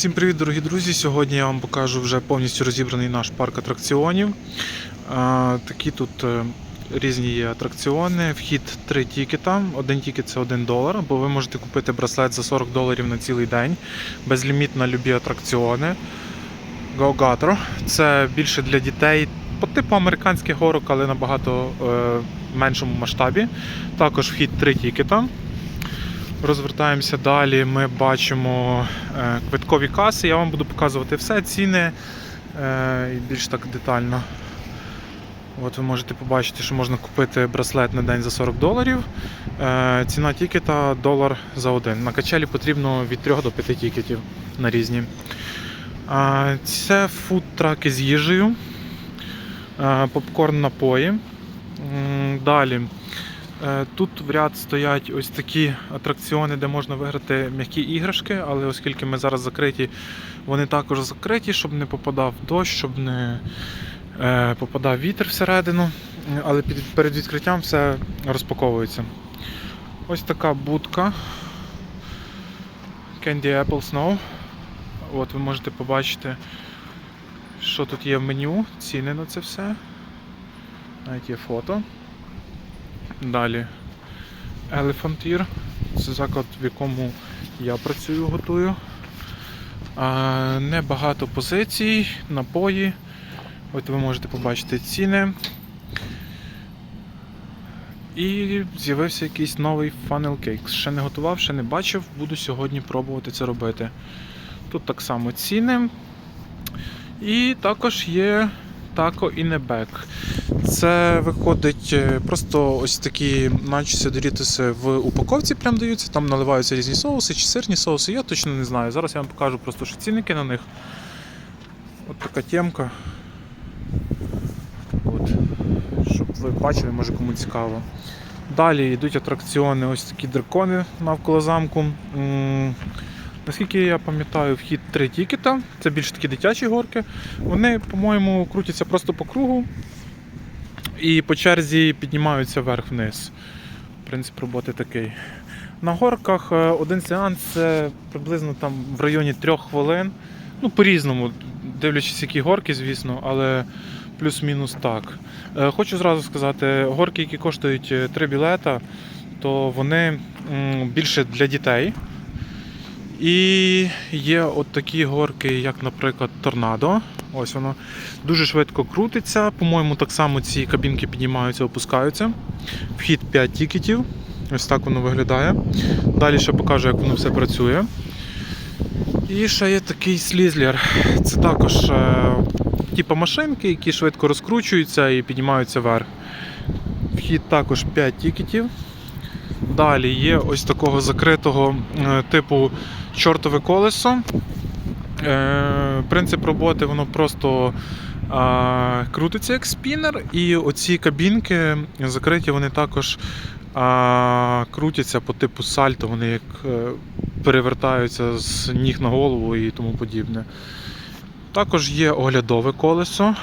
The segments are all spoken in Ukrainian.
Всім привіт, дорогі друзі! Сьогодні я вам покажу вже повністю розібраний наш парк атракціонів. Такі тут е, різні є атракціони. Вхід 3 тікета. Один тікет це 1 долар, бо ви можете купити браслет за 40 доларів на цілий день. Безліміт на любі атракціони. GoGator. Це більше для дітей по типу американських горок, але набагато е, меншому масштабі. Також вхід 3 тікета. Розвертаємося далі. Ми бачимо е, квиткові каси. Я вам буду показувати все, ціни е, і більш так детально. От ви можете побачити, що можна купити браслет на день за 40 доларів. Е, ціна тікета долар за один. На качелі потрібно від 3 до 5 тікетів на різні. Це фуд-траки з їжею, попкорн напої. Далі. Е, Тут в ряд стоять ось такі атракціони, де можна виграти м'які іграшки, але оскільки ми зараз закриті, вони також закриті, щоб не попадав дощ, щоб не е, попадав вітер всередину. Але перед відкриттям все розпаковується. Ось така будка Candy Apple Snow. От ви можете побачити, що тут є в меню, ціни на це все. Навіть є фото. Далі Elephant. Це заклад, в якому я працюю, готую. Небагато позицій, напої. От ви можете побачити ціни. І з'явився якийсь новий funnel cake. Ще не готував, ще не бачив, буду сьогодні пробувати це робити. Тут так само ціни. І також є тако і небек. Це виходить е, просто ось такі начоси дорітиси в упаковці прям даються, там наливаються різні соуси чи сирні соуси, я точно не знаю. Зараз я вам покажу просто що цінники на них. От така темка. От. Щоб ви бачили, може кому цікаво. Далі йдуть атракціони, ось такі дракони навколо замку. Наскільки я пам'ятаю, вхід три тікета, це більш такі дитячі горки. Вони, по-моєму, крутяться просто по кругу і по черзі піднімаються вверх-вниз. Принцип роботи такий. На горках е, один сеанс це приблизно там в районі трьох хвилин. Ну, по-різному, дивлячись, які горки, звісно, але плюс-мінус так. Е, Хочу зразу сказати, горки, які коштують 3 білета, то вони більше для дітей. І є от такі горки, як, наприклад, торнадо. Ось воно дуже швидко крутиться. По-моєму, так само ці кабінки піднімаються, опускаються. Вхід 5 тікетів. Ось так воно виглядає. Далі ще покажу, як воно все працює. І ще є такий слізлер. Це також е, типу машинки, які швидко розкручуються і піднімаються вверх. Вхід також 5 тікетів. Далі є ось такого закритого е, типу чортове колесо. Е, Принцип роботи воно просто крутиться як спінер, і оці кабінки закриті, вони також крутяться по типу сальто, вони як е, перевертаються з ніг на голову і тому подібне. Також є оглядове колесо,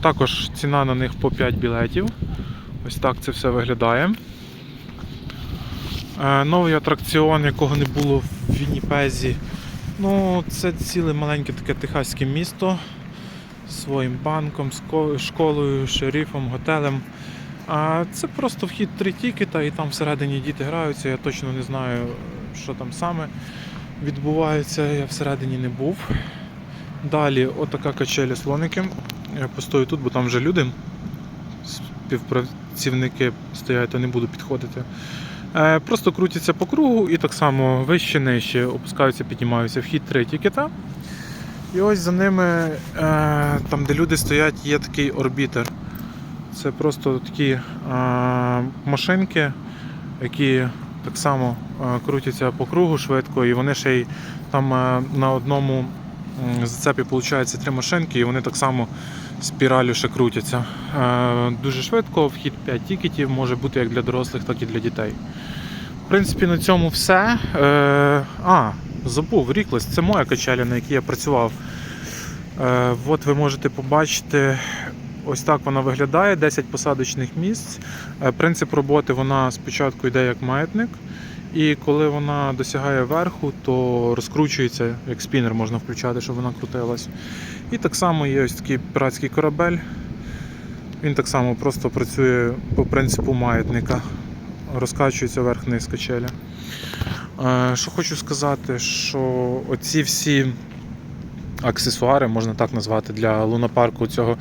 також ціна на них по 5 білетів. Ось так це все виглядає. Е, Новий атракціон, якого не було в Вінніпезі. Ну, це ціле маленьке таке техаське місто зі своїм банком, школою, шерифом, готелем. А це просто вхід три тікета, і там всередині діти граються. Я точно не знаю, що там саме відбувається. Я всередині не був. Далі отака качеля слоники. Я постою тут, бо там вже люди, співпрацівники стоять, то не буду підходити. Е, Просто крутяться по кругу і так само вище, нижче опускаються, піднімаються вхід три тікета. І ось за ними, е, там де люди стоять, є такий орбітер. Це просто такі е, машинки, які так само крутяться по кругу швидко, і вони ще й там на одному зацепі виходить три машинки, і вони так само спіралю ще крутяться. Е, Дуже швидко, вхід 5 тікетів може бути як для дорослих, так і для дітей. В принципі, на цьому все. Е, А, забув, Ріклес, це моя качеля, на якій я працював. Е, От ви можете побачити, ось так вона виглядає, 10 посадочних місць. Принцип роботи вона спочатку йде як маятник, І коли вона досягає верху, то розкручується, як спінер можна включати, щоб вона крутилась. І так само є ось такий піратський корабель. Він так само просто працює по принципу маятника. Розкачується верх-низ качеля. Е, Що хочу сказати, що оці всі аксесуари, можна так назвати, для лунопарку цього,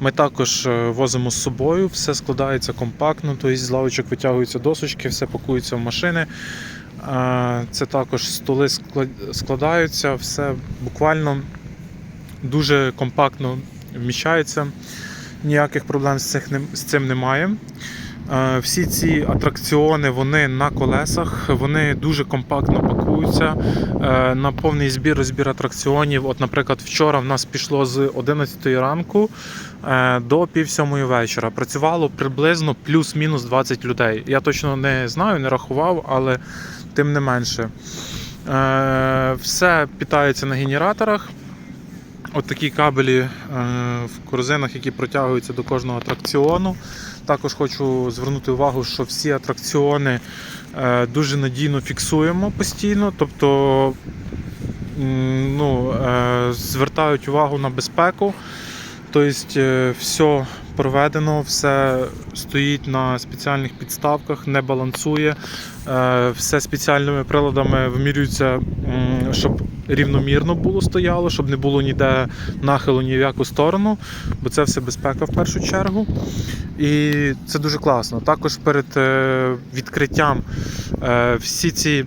ми також е, возимо з собою, все складається компактно, тобто з лавочок витягуються досочки, все пакується в машини. Е, Це також столи складаються, все буквально дуже компактно вміщається. Ніяких проблем з, цим немає. Е, Всі ці атракціони вони на колесах, вони дуже компактно пакуються е, на повний збір розбір атракціонів. От, наприклад, вчора в нас пішло з 11 ранку е, до пів сьомої вечора. Працювало приблизно плюс-мінус 20 людей. Я точно не знаю, не рахував, але тим не менше. Все питається на генераторах. От такі кабелі в корзинах, які протягуються до кожного атракціону. Також хочу звернути увагу, що всі атракціони е, дуже надійно фіксуємо постійно, тобто ну, е, звертають увагу на безпеку. Тобто е, все проведено, все стоїть на спеціальних підставках, не балансує. Е, Все спеціальними приладами вимірюється, щоб рівномірно було стояло, щоб не було ніде нахилу ні в яку сторону, бо це все безпека в першу чергу. І це дуже класно. Також перед е, відкриттям е, всі ці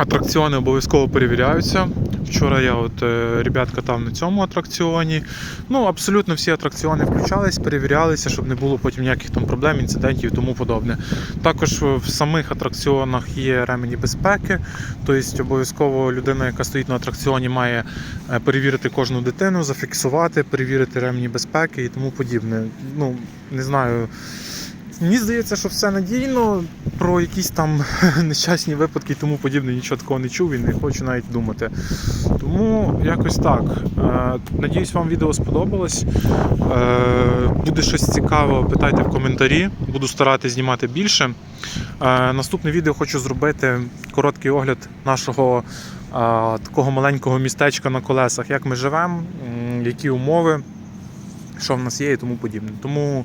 атракціони обов'язково перевіряються. Вчора я от е, ребят катав на цьому атракціоні. Ну, абсолютно всі атракціони включались, перевірялися, щоб не було потім ніяких там проблем, інцидентів і тому подобне. Також в самих атракціонах є ремені безпеки, тобто обов'язково людина, яка стоїть на атракціоні, має е, перевірити кожну дитину, зафіксувати, перевірити ремені безпеки і тому подібне. Ну, не знаю. Мені здається, що все надійно, про якісь там нещасні випадки і тому подібне нічого такого не чув і не хочу навіть думати. Тому якось так. Е, Надіюсь, вам відео сподобалось. Е, Буде щось цікаве, питайте в коментарі. Буду старатися знімати більше. Е, Наступне відео хочу зробити короткий огляд нашого такого маленького містечка на колесах, як ми живемо, які умови, що в нас є і тому подібне. Тому